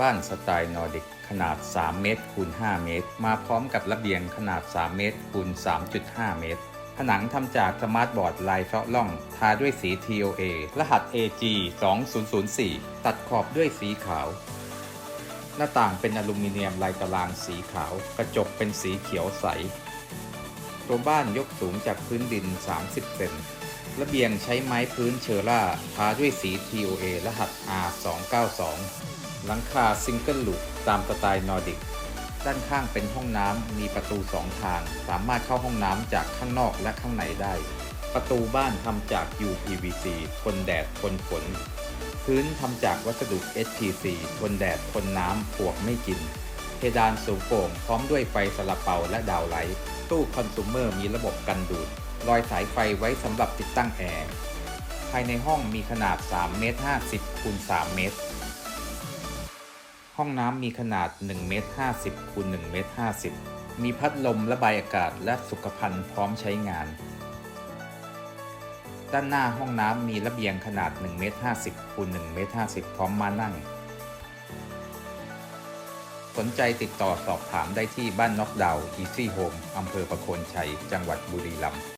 บ้านสไตล์นอร์ดิกขนาด 3 เมตรคูณ 5 เมตร มาพร้อมกับระเบียงขนาด 3 เมตรคูณ 3.5 เมตร ผนังทำจากสมาร์ทบอร์ดลายเซาะล่อง ทาด้วยสี TOA รหัส AG 2004 ตัดขอบด้วยสีขาว หน้าต่างเป็นอลูมิเนียมลายตารางสีขาว กระจกเป็นสีเขียวใส ตัวบ้านยกสูงจากพื้นดิน 30 เซนระเบียงใช้ไม้พื้นเชอร่าทาด้วยสี TOA รหัส R292 หลังคาซิงเกิลลูปตามสไตล์นอร์ดิก ด้านข้างเป็นห้องน้ำมีประตูสองทาง สามารถเข้าห้องน้ำจากข้างนอกและข้างในได้ ประตูบ้านทำจาก UPVC ทนแดดทนฝน พื้นทำจากวัสดุ HPC ทนแดดทนน้ำปวกไม่กิน เพดานสูงโปร่งพร้อมด้วยไฟสลับเป่าและดาวไลท์ ตู้คอน sumer มีระบบกันดูด รอยสายไฟไว้สำหรับติดตั้งแอร์ภายในห้องมีขนาด3เมตร50คูณ3เมตร ห้องน้ำมีขนาด1เมตร50คูณ1เมตร50 มีพัดลมระบายอากาศและสุขภัณฑ์พร้อมใช้งาน ด้านหน้าห้องน้ำมีระเบียงขนาด1เมตร50คูณ1เมตร50 พร้อมมานั่ง สนใจติดต่อสอบถามได้ที่บ้านน็อกดาวน์อีซี่โฮมอำเภอประโคนชัย จังหวัดบุรีรัมย์